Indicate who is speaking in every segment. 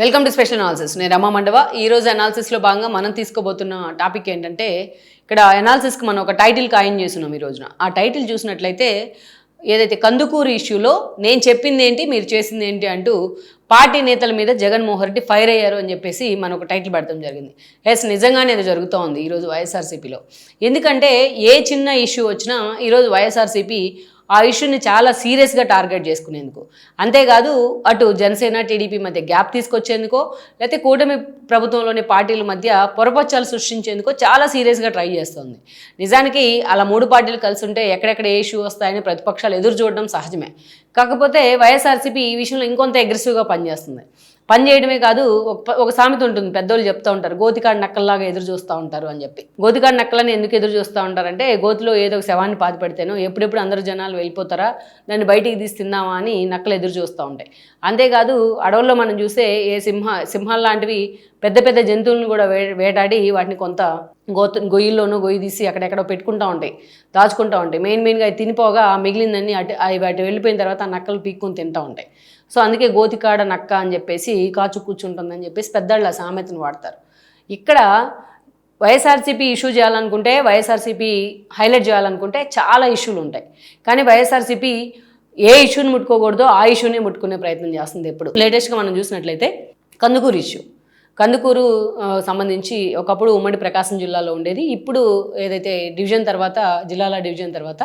Speaker 1: Welcome to special analysis నేను రమా మండవ. ఈ రోజు అనాలిసిస్లో భాగంగా మనం తీసుకోబోతున్న టాపిక్ ఏంటంటే ఇక్కడ అనాలిసిస్కి మనం ఒక టైటిల్ ఖాయం చేస్తున్నాం ఈ రోజున. ఆ టైటిల్ చూసినట్లయితే ఏదైతే కందుకూరు ఇష్యూలో నేను చెప్పింది ఏంటి మీరు చేసింది ఏంటి అంటూ పార్టీ నేతల మీద జగన్మోహన్ రెడ్డి ఫైర్ అయ్యారు అని చెప్పేసి మనం ఒక టైటిల్ పెడతాం జరిగింది. ఎస్ నిజంగానే అది జరుగుతూ ఉంది ఈరోజు వైఎస్ఆర్సీపీలో ఎందుకంటే ఏ చిన్న ఇష్యూ వచ్చినా ఈరోజు వైఎస్ఆర్సీపీ ఆ ఇష్యూని చాలా సీరియస్గా టార్గెట్ చేసుకునేందుకు. అంతేకాదు అటు జనసేన టీడీపీ మధ్య గ్యాప్ తీసుకొచ్చేందుకో లేకపోతే కూటమి ప్రభుత్వంలోని పార్టీల మధ్య పొరపచ్చాలు సృష్టించేందుకో చాలా సీరియస్గా ట్రై చేస్తుంది. నిజానికి అలా మూడు పార్టీలు కలిసి ఉంటే ఎక్కడెక్కడ ఏ ఇష్యూ వస్తాయని ప్రతిపక్షాలు ఎదురు చూడడం సహజమే. కాకపోతే వైఎస్ఆర్సీపీ ఈ విషయంలో ఇంకొంత అగ్రెసివ్గా పనిచేస్తుంది. పని చేయడమే కాదు ఒక సామెత ఉంటుంది పెద్దోళ్ళు చెప్తూ ఉంటారు గోతికాడు నక్కల్లాగా ఎదురు చూస్తూ ఉంటారు అని చెప్పి. గోతికాడు నక్కలని ఎందుకు ఎదురు చూస్తూ ఉంటారంటే గోతిలో ఏదో ఒక శవాన్ని పాతి పెడితేనో ఎప్పుడెప్పుడు అందరు జనాలు వెళ్ళిపోతారా దాన్ని బయటికి తీసి తిందామా అని నక్కలు ఎదురు చూస్తూ ఉంటాయి. అంతేకాదు అడవుల్లో మనం చూస్తే ఏ సింహ సింహాలు లాంటివి పెద్ద పెద్ద జంతువులను కూడా వే వేటాడి వాటిని కొంత గోత గొయ్యిల్లోనూ గొయ్యి తీసి అక్కడెక్కడో పెట్టుకుంటూ ఉంటాయి దాచుకుంటూ ఉంటాయి. మెయిన్ మెయిన్గా అవి తినిపోగా మిగిలిందని అటు అవి అటు వెళ్ళిపోయిన తర్వాత ఆ నక్కలు పీక్కుని తింటూ ఉంటాయి. సో అందుకే గోతికాడ నక్క అని చెప్పేసి కాచు కూర్చుంటుందని చెప్పేసి పెద్దళ్ళ సామెతను వాడతారు. ఇక్కడ వైఎస్ఆర్సీపీ ఇష్యూ చేయాలనుకుంటే వైఎస్ఆర్సీపీ హైలైట్ చేయాలనుకుంటే చాలా ఇష్యూలు ఉంటాయి. కానీ వైఎస్ఆర్సీపీ ఏ ఇష్యూని ముట్టుకోకూడదో ఆ ఇష్యూనే ముట్టుకునే ప్రయత్నం చేస్తుంది ఎప్పుడు. లేటెస్ట్గా మనం చూసినట్లయితే కందుకూరు ఇష్యూ కందుకూరు సంబంధించి ఒకప్పుడు ఉమ్మడి ప్రకాశం జిల్లాలో ఉండేది. ఇప్పుడు ఏదైతే డివిజన్ తర్వాత జిల్లాల డివిజన్ తర్వాత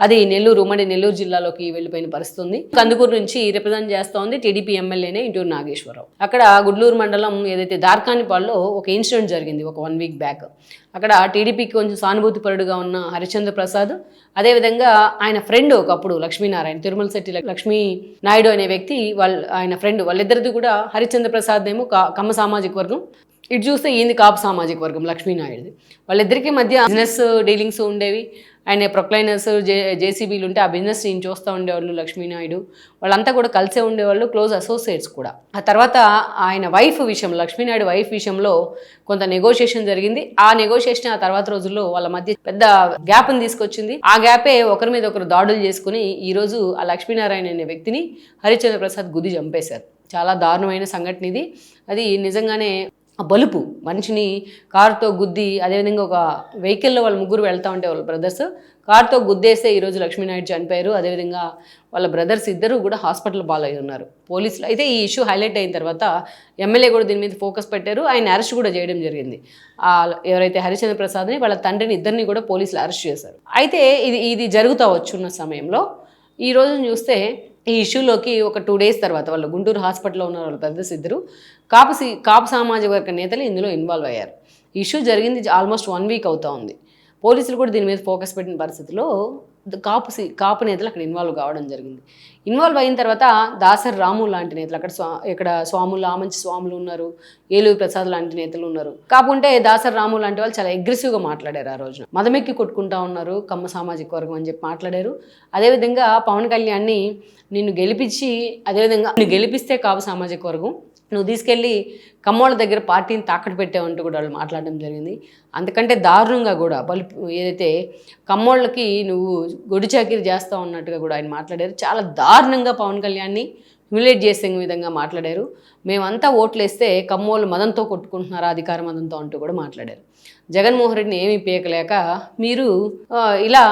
Speaker 1: అది నెల్లూరు ఉమ్మడి నెల్లూరు జిల్లాలోకి వెళ్ళిపోయిన పరిస్థితి ఉంది కందుకూరు నుంచి రిప్రజెంట్ చేస్తోంది టీడీపీ ఎమ్మెల్యేనే ఇంటూరు నాగేశ్వరరావు. అక్కడ గుడ్లూరు మండలం ఏదైతే దార్కానిపాల్లో ఒక ఇన్సిడెంట్ జరిగింది ఒక వన్ వీక్ బ్యాక్. అక్కడ టీడీపీకి కొంచెం సానుభూతిపరుడుగా ఉన్న హరిచంద్ర ప్రసాద్ అదేవిధంగా ఆయన ఫ్రెండ్ ఒకప్పుడు లక్ష్మీనారాయణ తిరుమల శెట్టి లక్ష్మీ నాయుడు అనే వ్యక్తి వాళ్ళ ఆయన ఫ్రెండ్ వాళ్ళిద్దరిది కూడా హరిచంద్ర ప్రసాద్ ఏమో కమ్మ సామాజిక వర్గం. ఇటు చూస్తే ఈయనది కాపు సామాజిక వర్గం లక్ష్మీనాయుడుది. వాళ్ళిద్దరికి మధ్య బిజినెస్ డీలింగ్స్ ఉండేవి. ఆయన ప్రొక్లైనర్స్ జే జేసీబీలు ఉంటే ఆ బిజినెస్ నేను చూస్తూ ఉండేవాళ్ళు లక్ష్మీనాయుడు. వాళ్ళంతా కూడా కలిసే ఉండేవాళ్ళు క్లోజ్ అసోసియేట్స్ కూడా. ఆ తర్వాత ఆయన వైఫ్ విషయం లక్ష్మీనాయుడు వైఫ్ విషయంలో కొంత నెగోషియేషన్ జరిగింది. ఆ నెగోషియేషన్ ఆ తర్వాత రోజుల్లో వాళ్ళ మధ్య పెద్ద గ్యాప్ని తీసుకొచ్చింది. ఆ గ్యాపే ఒకరి మీద ఒకరు దాడులు చేసుకుని ఈరోజు ఆ లక్ష్మీనారాయణ అనే వ్యక్తిని హరిచంద్ర ప్రసాద్ గుద్ది చంపేశారు. చాలా దారుణమైన సంఘటన ఇది అది నిజంగానే బలుపు మనిషిని కారుతో గుద్ది అదేవిధంగా ఒక వెహికల్లో వాళ్ళు ముగ్గురు వెళ్తూ ఉంటే వాళ్ళ బ్రదర్స్ కారుతో గుద్దేస్తే ఈరోజు లక్ష్మీనాయుడు చనిపోయారు. అదేవిధంగా వాళ్ళ బ్రదర్స్ ఇద్దరు కూడా హాస్పిటల్ పాలై ఉన్నారు పోలీసులు అయితే ఈ ఇష్యూ హైలైట్ అయిన తర్వాత ఎమ్మెల్యే కూడా దీని మీద ఫోకస్ పెట్టారు. ఆయన అరెస్ట్ కూడా చేయడం జరిగింది. ఎవరైతే హరిచంద్ర ప్రసాద్ని వాళ్ళ తండ్రిని ఇద్దరిని కూడా పోలీసులు అరెస్ట్ చేశారు. అయితే ఇది ఇది జరుగుతూ వచ్చున్న సమయంలో ఈ రోజు చూస్తే ఈ ఇష్యూలోకి ఒక టూ డేస్ తర్వాత వాళ్ళు గుంటూరు హాస్పిటల్లో ఉన్న వాళ్ళు పెద్ద ఇద్దరు కాపు సి- కాపు సామాజిక వర్గ నేతలు ఇందులో ఇన్వాల్వ్ అయ్యారు. ఈ ఇష్యూ జరిగింది ఆల్మోస్ట్ వన్ వీక్ అవుతా ఉంది. పోలీసులు కూడా దీని మీద ఫోకస్ పెట్టిన పరిస్థితిలో కాపు సి- కాపు నేతలు అక్కడ ఇన్వాల్వ్ కావడం జరిగింది. ఇన్వాల్వ్ అయిన తర్వాత దాసరి రాము లాంటి నేతలు అక్కడ స్వా ఇక్కడ స్వాములు ఆమంచి స్వాములు ఉన్నారు ఏలూరు ప్రసాద్ లాంటి నేతలు ఉన్నారు. కాకుంటే దాసరి రాము లాంటి వాళ్ళు చాలా అగ్రెసివ్గా మాట్లాడారు ఆ రోజున. మదమెక్కి కొట్టుకుంటా ఉన్నారు కమ్మ సామాజిక వర్గం అని చెప్పి మాట్లాడారు. అదేవిధంగా పవన్ కళ్యాణ్ని నిన్ను గెలిపించి అదేవిధంగా నిన్ను గెలిపిస్తే కాపు సామాజిక వర్గం నువ్వు తీసుకెళ్ళి కమ్మోళ్ళ దగ్గర పార్టీని తాకట్టు పెట్టామంటూ కూడా వాళ్ళు మాట్లాడడం జరిగింది. అందుకంటే దారుణంగా కూడా బలుపు ఏదైతే కమ్మోళ్ళకి నువ్వు గొడి చాకిరి చేస్తా ఉన్నట్టుగా కూడా ఆయన మాట్లాడారు. చాలా దారుణంగా పవన్ కళ్యాణ్ని హ్యూమిలేట్ చేసే విధంగా మాట్లాడారు. మేమంతా ఓట్లేస్తే కమ్మోళ్ళు మదంతో కొట్టుకుంటున్నారా అధికార మదంతో అంటూ కూడా మాట్లాడారు. జగన్మోహన్ రెడ్డిని ఏమీ పీకలేక మీరు ఇలా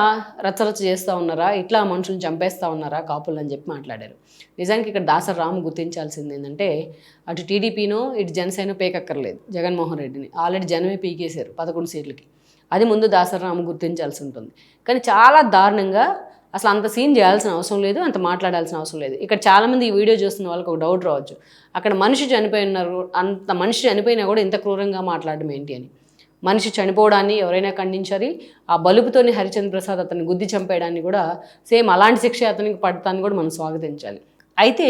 Speaker 1: రచ్చరచ్చ చేస్తూ ఉన్నారా ఇట్లా మనుషులను చంపేస్తూ ఉన్నారా కాపులు అని చెప్పి మాట్లాడారు. నిజానికి ఇక్కడ దాసరి రాము గుర్తించాల్సింది ఏంటంటే అటు టీడీపీనో ఇటు జనసేన పీకక్కర్లేదు జగన్మోహన్ రెడ్డిని. ఆల్రెడీ జనమే పీకేశారు పదకొండు సీట్లకి. అది ముందు దాసరరాము గుర్తించాల్సి ఉంటుంది. కానీ చాలా దారుణంగా అసలు అంత సీన్ చేయాల్సిన అవసరం లేదు అంత మాట్లాడాల్సిన అవసరం లేదు. ఇక్కడ చాలామంది ఈ వీడియో చూస్తున్న వాళ్ళకి ఒక డౌట్ రావచ్చు. అక్కడ మనిషి చనిపోయినారు అంత మనిషి చనిపోయినా కూడా ఇంత క్రూరంగా మాట్లాడడం ఏంటి అని. మనిషి చనిపోవడాన్ని ఎవరైనా ఖండించాలి ఆ బలుపుతోని హరిచంద్ర ప్రసాద్ అతన్ని గుద్ది చంపేయడాన్ని కూడా సేమ్ అలాంటి శిక్ష అతనికి పడతాన్ని కూడా మనం స్వాగతించాలి. అయితే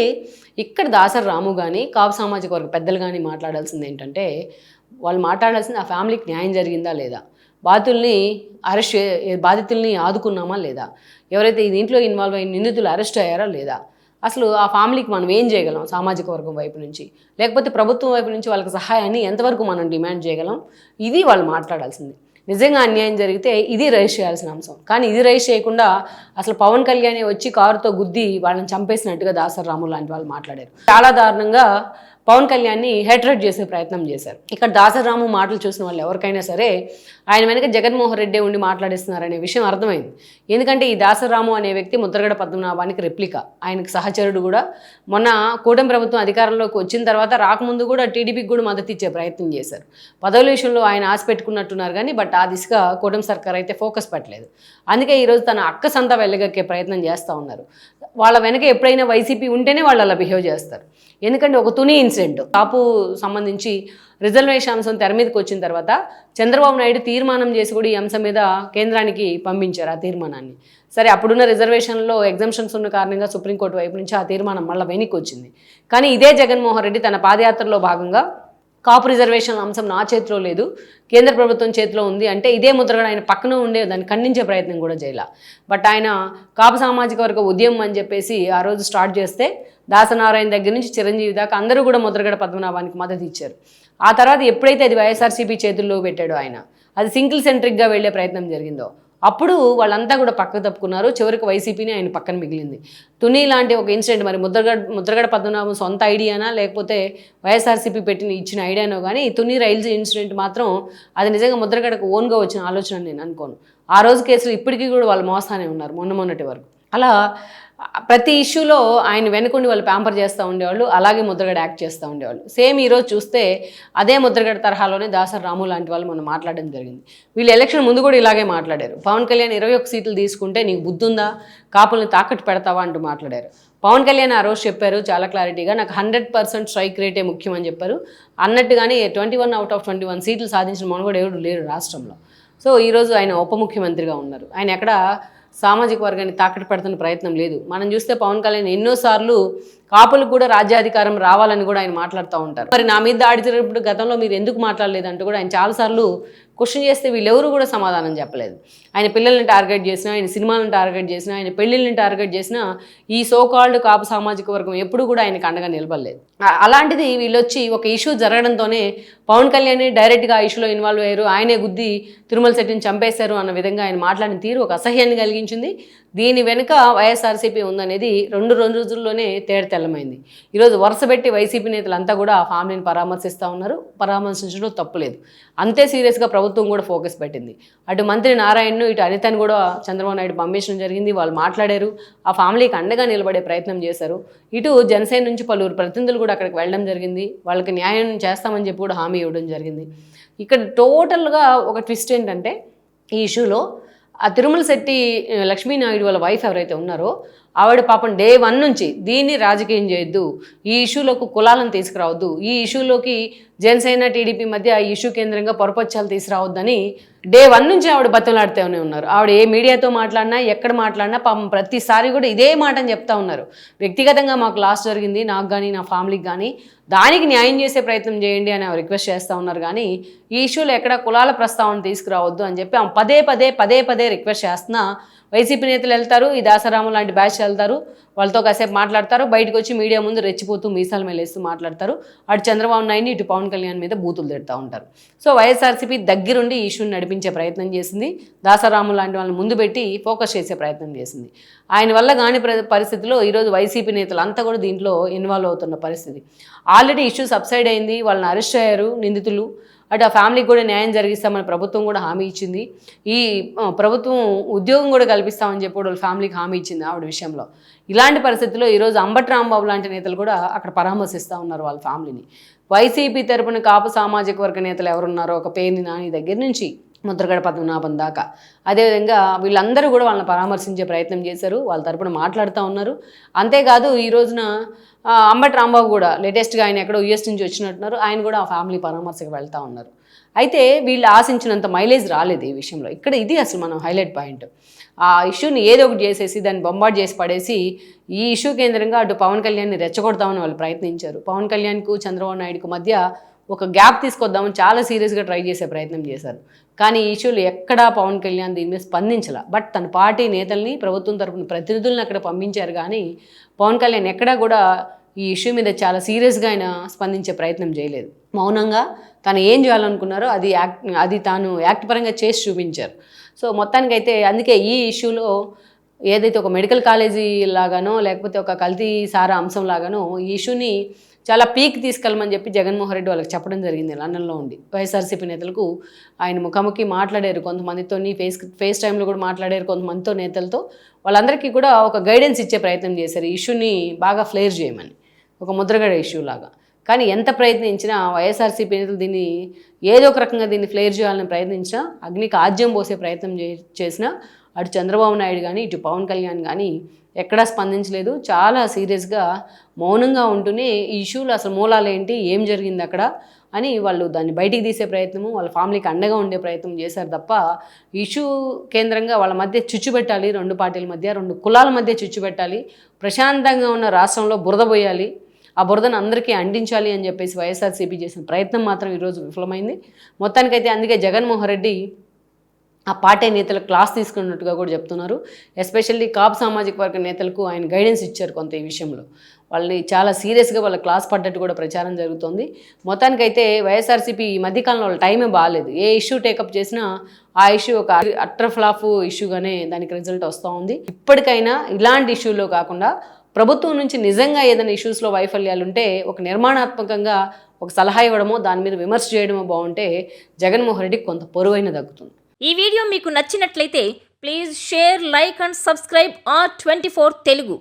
Speaker 1: ఇక్కడ దాసరి రాము కానీ కాపు సామాజిక వర్గ పెద్దలు కానీ మాట్లాడాల్సింది ఏంటంటే వాళ్ళు మాట్లాడాల్సింది ఆ ఫ్యామిలీకి న్యాయం జరిగిందా లేదా? బాధితుల్ని అరెస్ట్ బాధితుల్ని ఆదుకున్నామా లేదా? ఎవరైతే ఈ దీంట్లో ఇన్వాల్వ్ అయిన నిందితులు అరెస్ట్ అయ్యారా లేదా? అసలు ఆ ఫ్యామిలీకి మనం ఏం చేయగలం సామాజిక వర్గం వైపు నుంచి? లేకపోతే ప్రభుత్వం వైపు నుంచి వాళ్ళకి సహాయాన్ని ఎంతవరకు మనం డిమాండ్ చేయగలం? ఇది వాళ్ళు మాట్లాడాల్సింది. నిజంగా అన్యాయం జరిగితే ఇది రైజ్ చేయాల్సిన అంశం. కానీ ఇది రైజ్ చేయకుండా అసలు పవన్ కళ్యాణ్ వచ్చి కారుతో గుద్ది వాళ్ళని చంపేసినట్టుగా దాసరి రాము లాంటి వాళ్ళు మాట్లాడారు. చాలా దారుణంగా పవన్ కళ్యాణ్ని హెట్రేట్ చేసే ప్రయత్నం చేశారు. ఇక్కడ దాసరాము మాటలు చూసిన వాళ్ళు ఎవరికైనా సరే ఆయన వెనక జగన్మోహన్ రెడ్డి ఉండి మాట్లాడిస్తున్నారనే విషయం అర్థమైంది. ఎందుకంటే ఈ దాసరాము అనే వ్యక్తి ముద్రగడ పద్మనాభానికి రెప్లిక ఆయనకు సహచరుడు కూడా. మొన్న కూటమి ప్రభుత్వం అధికారంలోకి వచ్చిన తర్వాత రాకముందు కూడా టీడీపీకి కూడా మద్దతు ఇచ్చే ప్రయత్నం చేశారు. పదవుల విషయంలో ఆయన ఆశ పెట్టుకున్నట్టున్నారు కానీ బట్ ఆ దిశగా కూటమి సర్కార్ అయితే ఫోకస్ పెట్టలేదు. అందుకే ఈరోజు తన అక్క సంత వెళ్ళగక్కే ప్రయత్నం చేస్తూ ఉన్నారు. వాళ్ళ వెనక ఎప్పుడైనా వైసీపీ ఉంటేనే వాళ్ళు అలా బిహేవ్ చేస్తారు. ఎందుకంటే ఒక తుని ఇన్సిడెంట్. కాపు సంబంధించి రిజర్వేషన్ అంశం తెర మీదకి వచ్చిన తర్వాత చంద్రబాబు నాయుడు తీర్మానం చేసి కూడా ఈ అంశం మీద కేంద్రానికి పంపించారు ఆ తీర్మానాన్ని. సరే అప్పుడున్న రిజర్వేషన్లో ఎగ్జామ్షన్స్ ఉన్న కారణంగా సుప్రీంకోర్టు వైపు నుంచి ఆ తీర్మానం మళ్ళీ వెనక్కి వచ్చింది. కానీ ఇదే జగన్మోహన్ రెడ్డి తన పాదయాత్రలో భాగంగా కాపు రిజర్వేషన్ అంశం నా చేతిలో లేదు కేంద్ర ప్రభుత్వం చేతిలో ఉంది అంటే ఇదే ముద్రగడ ఆయన పక్కన ఉండే దాన్ని ఖండించే ప్రయత్నం కూడా చేయాల. బట్ ఆయన కాపు సామాజిక వర్గ ఉద్యమం అని చెప్పేసి ఆ రోజు స్టార్ట్ చేస్తే దాసనారాయణ దగ్గర నుంచి చిరంజీవి దాకా అందరూ కూడా ముద్రగడ పద్మనాభానికి మద్దతు ఇచ్చారు. ఆ తర్వాత ఎప్పుడైతే అది వైఎస్ఆర్సీపీ చేతుల్లో పెట్టాడో ఆయన అది సింగిల్ సెంట్రిక్గా వెళ్ళే ప్రయత్నం జరిగిందో అప్పుడు వాళ్ళంతా కూడా పక్కకు తప్పుకున్నారు. చివరికి వైసీపీని ఆయన పక్కన మిగిలింది. తుని లాంటి ఒక ఇన్సిడెంట్ మరి ముద్రగడ ముద్రగడ పద్మనాభం సొంత ఐడియానా లేకపోతే వైఎస్ఆర్సీపీ పెట్టిన ఇచ్చిన ఐడియానో కానీ తుని రైల్స్ ఇన్సిడెంట్ మాత్రం అది నిజంగా ముద్రగడకు ఓన్గా వచ్చిన ఆలోచన నేను అనుకోను. ఆ రోజు కేసులు ఇప్పటికీ కూడా వాళ్ళు మోస్తానే ఉన్నారు మొన్న మొన్నటి వరకు. అలా ప్రతి ఇష్యూలో ఆయన వెనుకుండి వాళ్ళు ప్యాంపర్ చేస్తూ ఉండేవాళ్ళు అలాగే ముద్రగడ యాక్ట్ చేస్తూ ఉండేవాళ్ళు. సేమ్ ఈరోజు చూస్తే అదే ముద్రగడ తరహాలోనే దాసర్ రాము లాంటి వాళ్ళు మనం మాట్లాడడం జరిగింది. వీళ్ళు ఎలక్షన్ ముందు కూడా ఇలాగే మాట్లాడారు. పవన్ కళ్యాణ్ ఇరవై ఒక్క సీట్లు తీసుకుంటే నీకు బుద్ధుందా? కాపుల్ని తాకట్టు పెడతావా అంటూ మాట్లాడారు. పవన్ కళ్యాణ్ ఆ రోజు చెప్పారు చాలా క్లారిటీగా నాకు హండ్రెడ్ పర్సెంట్ స్ట్రైక్ రేటే ముఖ్యం అని చెప్పారు. అన్నట్టుగానే twenty one out of twenty one సీట్లు సాధించిన మనోడు ఎవరు లేరు రాష్ట్రంలో. సో ఈరోజు ఆయన ఉప ముఖ్యమంత్రిగా ఉన్నారు. ఆయన ఎక్కడ సామాజిక వర్గాన్ని తాకట్టు పెడుతున్న ప్రయత్నం లేదు. మనం చూస్తే పవన్ కళ్యాణ్ ఎన్నోసార్లు కాపులకు కూడా రాజ్యాధికారం రావాలని కూడా ఆయన మాట్లాడుతూ ఉంటారు. మరి నా మీద దాడి జరిగినప్పుడు గతంలో మీరు ఎందుకు మాట్లాడలేదంటూ కూడా ఆయన చాలాసార్లు క్వశ్చన్ చేస్తే వీళ్ళెవరూ కూడా సమాధానం చెప్పలేదు. ఆయన పిల్లల్ని టార్గెట్ చేసినా ఆయన సినిమాలను టార్గెట్ చేసినా ఆయన పెళ్ళిళ్ళని టార్గెట్ చేసినా ఈ సోకాల్డ్ కాపు సామాజిక వర్గం ఎప్పుడు కూడా ఆయనకు అండగా నిలబడలేదు. అలాంటిది వీళ్ళొచ్చి ఒక ఇష్యూ జరగడంతోనే పవన్ కళ్యాణ్ డైరెక్ట్గా ఆ ఇష్యూలో ఇన్వాల్వ్ అయ్యారు. ఆయనే గుద్ది తిరుమల శెట్టిని చంపేశారు అన్న విధంగా ఆయన మాట్లాడిన తీరు ఒక అసహ్యాన్ని కలిగించింది. దీని వెనుక వైఎస్ఆర్సీపీ ఉందనేది రెండు రెండు రోజుల్లోనే తేడ తెల్లమైంది. ఈరోజు వరుసపెట్టి వైసీపీ నేతలంతా కూడా ఆ ఫ్యామిలీని పరామర్శిస్తూ ఉన్నారు. పరామర్శించడం తప్పులేదు అంతే సీరియస్గా ప్రభుత్వం కూడా ఫోకస్ పెట్టింది. అటు మంత్రి నారాయణను ఇటు అనితను కూడా చంద్రబాబు నాయుడు పంపించడం జరిగింది. వాళ్ళు మాట్లాడారు. ఆ ఫ్యామిలీకి అండగా నిలబడే ప్రయత్నం చేశారు. ఇటు జనసేన నుంచి పలువురు ప్రతినిధులు కూడా అక్కడికి వెళ్ళడం జరిగింది. వాళ్ళకి న్యాయం చేస్తామని చెప్పి కూడా హామీ ఇవ్వడం జరిగింది. ఇక్కడ టోటల్గా ఒక ట్విస్ట్ ఏంటంటే ఈ ఇష్యూలో ఆ తిరుమల శెట్టి లక్ష్మీనాయుడు వాళ్ళ వైఫ్ ఎవరైతే ఉన్నారో ఆవిడ పాపం డే వన్ నుంచి దీన్ని రాజకీయం చేయొద్దు. ఈ ఇష్యూలోకి కులాలను తీసుకురావద్దు. ఈ ఇష్యూలోకి జనసేన టీడీపీ మధ్య ఈ ఇష్యూ కేంద్రంగా పొరపచ్చాలు తీసుకురావద్దని డే వన్ నుంచి ఆవిడ బతులాడుతూనే ఉన్నారు. ఆవిడ ఏ మీడియాతో మాట్లాడినా ఎక్కడ మాట్లాడినా పాపం ప్రతిసారి కూడా ఇదే మాట అని చెప్తా ఉన్నారు. వ్యక్తిగతంగా మాకు లాస్ జరిగింది నాకు కానీ నా ఫ్యామిలీకి కానీ దానికి న్యాయం చేసే ప్రయత్నం చేయండి అని ఆమె రిక్వెస్ట్ చేస్తూ ఉన్నారు. కానీ ఈ ఇష్యూలో ఎక్కడ కులాల ప్రస్తావన తీసుకురావద్దు అని చెప్పి ఆమె పదే పదే పదే పదే రిక్వెస్ట్ చేస్తున్నా వైసీపీ నేతలు వెళ్తారు ఈ దాసరాము లాంటి బ్యాచ్ వెళ్తారు వాళ్ళతో కాసేపు మాట్లాడతారు బయటకు వచ్చి మీడియా ముందు రెచ్చిపోతూ మీసాల మేలేస్తూ మాట్లాడతారు. అటు చంద్రబాబు నాయుడిని ఇటు పవన్ కళ్యాణ్ మీద బూతులు తిడతా ఉంటారు. సో వైఎస్ఆర్సీపీ దగ్గరుండి ఈ ఇష్యూని నడిపించే ప్రయత్నం చేసింది. దాసరాము లాంటి వాళ్ళని ముందు పెట్టి ఫోకస్ చేసే ప్రయత్నం చేసింది. ఆయన వల్ల కాని ప్ర- పరిస్థితిలో ఈరోజు వైసీపీ నేతలు అంతా కూడా దీంట్లో ఇన్వాల్వ్ అవుతున్న పరిస్థితి. ఆల్రెడీ ఇష్యూ సబ్సైడ్ అయింది వాళ్ళని అరెస్ట్ అయ్యారు నిందితులు. అటు ఆ ఫ్యామిలీకి కూడా న్యాయం జరిగిస్తామని ప్రభుత్వం కూడా హామీ ఇచ్చింది. ఈ ప్రభుత్వం ఉద్యోగం కూడా కల్పిస్తామని చెప్పి వాళ్ళ ఫ్యామిలీకి హామీ ఇచ్చింది ఆవిడ విషయంలో. ఇలాంటి పరిస్థితుల్లో ఈరోజు అంబట్ రాంబాబు లాంటి నేతలు కూడా అక్కడ పరామర్శిస్తూ ఉన్నారు వాళ్ళ ఫ్యామిలీని. వైసీపీ తరపున కాపు సామాజిక వర్గ నేతలు ఎవరున్నారో ఒక పేరుని నాని దగ్గర నుంచి ముద్రగడ పద్మనాభం దాకా. అదేవిధంగా వీళ్ళందరూ కూడా వాళ్ళని పరామర్శించే ప్రయత్నం చేశారు. వాళ్ళ తరపున మాట్లాడుతూ ఉన్నారు. అంతేకాదు ఈ రోజున అంబటి రాంబాబు కూడా లేటెస్ట్గా ఆయన ఎక్కడో యుఎస్ నుంచి వచ్చినట్టున్నారు. ఆయన కూడా ఆ ఫ్యామిలీ పరామర్శకు వెళ్తూ ఉన్నారు. అయితే వీళ్ళు ఆశించినంత మైలేజ్ రాలేదు ఈ విషయంలో. ఇక్కడ ఇది అసలు మనం హైలైట్ పాయింట్. ఆ ఇష్యూని ఏదో ఒకటి చేసేసి దాన్ని బొంబాట్ చేసి పడేసి ఈ ఇష్యూ కేంద్రంగా అటు పవన్ కళ్యాణ్ని రెచ్చగొడతామని వాళ్ళు ప్రయత్నించారు. పవన్ కళ్యాణ్కు చంద్రబాబు నాయుడుకు మధ్య ఒక గ్యాప్ తీసుకొద్దామని చాలా సీరియస్గా ట్రై చేసే ప్రయత్నం చేశారు. కానీ ఈ ఇష్యూలు ఎక్కడా పవన్ కళ్యాణ్ దీని మీద స్పందించాల. బట్ తన పార్టీ నేతల్ని ప్రభుత్వం తరఫున ప్రతినిధులను అక్కడ పంపించారు. కానీ పవన్ కళ్యాణ్ ఎక్కడా కూడా ఈ ఇష్యూ మీద చాలా సీరియస్గా ఆయన స్పందించే ప్రయత్నం చేయలేదు. మౌనంగా తను ఏం చేయాలనుకున్నారో అది యాక్ట్ అది తాను యాక్ట్ పరంగా చేసి చూపించారు. సో మొత్తానికైతే అందుకే ఈ ఇష్యూలో ఏదైతే ఒక మెడికల్ కాలేజీ లాగానో లేకపోతే ఒక కల్తీ సారా అంశం లాగానో ఈ ఇష్యూని చాలా పీక్ తీసుకెళ్ళమని చెప్పి జగన్మోహన్ రెడ్డి వాళ్ళకి చెప్పడం జరిగింది లండన్లో ఉండి. వైఎస్ఆర్సీపీ నేతలకు ఆయన ముఖాముఖి మాట్లాడారు. కొంతమందితో ఫేస్ ఫేస్ టైంలో కూడా మాట్లాడారు. కొంతమందితో నేతలతో వాళ్ళందరికీ కూడా ఒక గైడెన్స్ ఇచ్చే ప్రయత్నం చేశారు. ఇష్యూని బాగా ఫ్లేర్ చేయమని. ఒక ముద్రగడ ఇష్యూ లాగా. కానీ ఎంత ప్రయత్నించినా వైఎస్ఆర్సీపీ నేతలు దీన్ని ఏదో ఒక రకంగా దీన్ని ఫ్లేర్ చేయాలని ప్రయత్నించినా అగ్నికి ఆజ్యం పోసే ప్రయత్నం చేసినా అటు చంద్రబాబు నాయుడు కానీ ఇటు పవన్ కళ్యాణ్ కానీ ఎక్కడా స్పందించలేదు. చాలా సీరియస్గా మౌనంగా ఉంటూనే ఈ ఇష్యూలో అసలు మూలాలు ఏంటి ఏం జరిగింది అక్కడ అని వాళ్ళు దాన్ని బయటికి తీసే ప్రయత్నము వాళ్ళ ఫ్యామిలీకి అండగా ఉండే ప్రయత్నం చేశారు తప్ప ఇష్యూ కేంద్రంగా వాళ్ళ మధ్య చిచ్చు పెట్టాలి రెండు పార్టీల మధ్య రెండు కులాల మధ్య చిచ్చు పెట్టాలి ప్రశాంతంగా ఉన్న రాష్ట్రంలో బురద పోయాలి ఆ బురదను అందరికీ అందించాలి అని చెప్పేసి వైఎస్ఆర్సీపీ చేసిన ప్రయత్నం మాత్రం ఈరోజు విఫలమైంది. మొత్తానికైతే అందుకే జగన్మోహన్ రెడ్డి ఆ పార్టీ నేతలు క్లాస్ తీసుకున్నట్టుగా కూడా చెప్తున్నారు. ఎస్పెషల్లీ కాపు సామాజిక వర్గ నేతలకు ఆయన గైడెన్స్ ఇచ్చారు కొంత ఈ విషయంలో. వాళ్ళని చాలా సీరియస్గా వాళ్ళ క్లాస్ పడ్డట్టు కూడా ప్రచారం జరుగుతోంది. మొత్తానికైతే వైఎస్ఆర్సీపీ ఈ మధ్యకాలంలో వాళ్ళ టైమే బాగాలేదు. ఏ ఇష్యూ టేకప్ చేసినా ఆ ఇష్యూ ఒక అట్రఫ్లాఫ్ ఇష్యూగానే దానికి రిజల్ట్ వస్తూ ఉంది. ఇప్పటికైనా ఇలాంటి ఇష్యూలో కాకుండా ప్రభుత్వం నుంచి నిజంగా ఏదైనా ఇష్యూస్లో వైఫల్యాలు ఉంటే ఒక నిర్మాణాత్మకంగా ఒక సలహా ఇవ్వడమో దాని మీద విమర్శ చేయడమో బాగుంటే జగన్మోహన్ రెడ్డికి కొంత పొరువైన దక్కుతుంది
Speaker 2: ఈ వీడియో మీకు నచ్చినట్లయితే please share like and subscribe R twenty four Telugu.